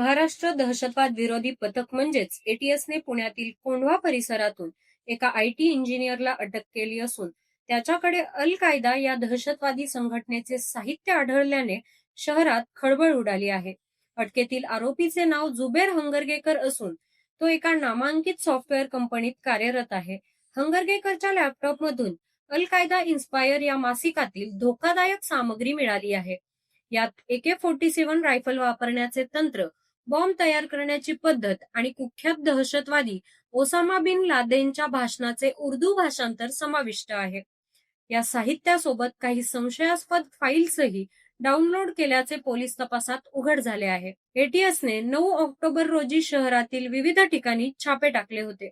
महाराष्ट्र दहशतवाद विरोधी पथक म्हणजेच एटीएसने पुण्यातील कोंढवा परिसरातून एका आयटी इंजिनियरला अटक केली असून त्याच्याकडे अल कायदा या दहशतवादी संघटनेचे साहित्य आढळल्याने शहरात खळबळ उडाली आहे. अटकेतील आरोपीचे नाव जुबेर हंगरगेकर असून तो एका नामांकित सॉफ्टवेअर कंपनीत कार्यरत आहे. हंगरगेकरच्या लॅपटॉपमधून अल कायदा इन्स्पायर या मासिकातील धोकादायक सामग्री मिळाली आहे. यात एके फोर्टी सेव्हन रायफल वापरण्याचे तंत्र बॉम्ब तयार करण्याची पद्धत आणि कुख्यात दहशतवादी ओसामा बिन लादेनच्या भाषणाचे उर्दू भाषांतर समाविष्ट आहे. या साहित्यासोबत काही संशयास्पद फाईल्सही डाउनलोड केल्याचे पोलीस तपासात उघड झाले आहे. एटीएसने नऊ ऑक्टोबर रोजी शहरातील विविध ठिकाणी छापे टाकले होते.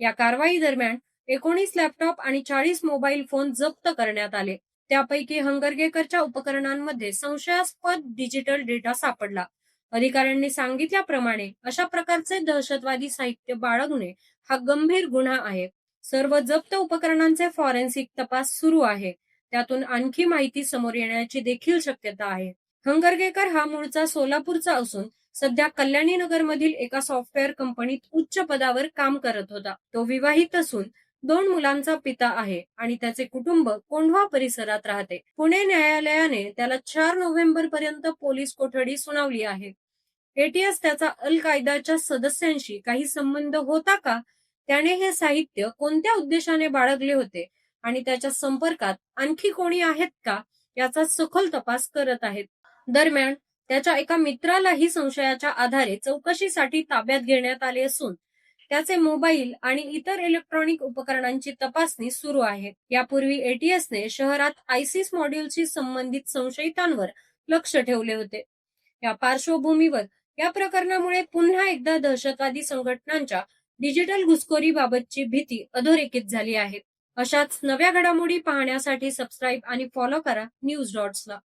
या कारवाई दरम्यान एकोणीस लॅपटॉप आणि चाळीस मोबाईल फोन जप्त करण्यात आले. त्यापैकी हंगरगेकरच्या उपकरणांमध्ये संशयास्पद डिजिटल डेटा सापडला. अधिकाऱ्यांनी सांगितल्याप्रमाणे अशा प्रकारचे दहशतवादी साहित्य बाळगणे हा गंभीर गुन्हा आहे. सर्व जप्त उपकरणांचे फॉरेन्सिक तपास सुरू आहे. त्यातून आणखी माहिती समोर येण्याची देखील शक्यता आहे. हंगरगेकर हा मूळचा सोलापूरचा असून सध्या कल्याणी नगर मधील एका सॉफ्टवेअर कंपनीत उच्च पदावर काम करत होता. तो विवाहित असून दोन मुलांचा पिता आहे आणि त्याचे कुटुंब कोंढवा परिसरात राहते. पुणे न्यायालयाने त्याला चार नोव्हेंबर पर्यंत पोलीस कोठडी सुनावली आहे. एटीएस त्याचा अल कायदाच्या सदस्यांशी काही संबंध होता का? त्याने हे साहित्य कोणत्या उद्देशाने बाळगले होते? आणि त्याच्या संपर्कात आणखी कोणी आहेत का? याचा सखोल तपास करत आहेत. दरम्यान त्याच्या एका मित्रालाही संशयाच्या आधारे चौकशीसाठी ताब्यात घेण्यात आले असून त्याचे मोबाईल आणि इतर इलेक्ट्रॉनिक उपकरणांची तपासणी सुरू आहे. यापूर्वी एटीएसने शहरात आयसिस मॉड्यूलशी संबंधित संशयितांवर लक्ष ठेवले होते. या पार्श्वभूमीवर या प्रकरणामुळे पुन्हा एकदा दहशतवादी संघटनांच्या डिजिटल घुसखोरीबाबतची भीती अधोरेखित झाली आहे. अशाच नव्या घडामोडी पाहण्यासाठी सबस्क्राईब आणि फॉलो करा न्यूज डॉट्सला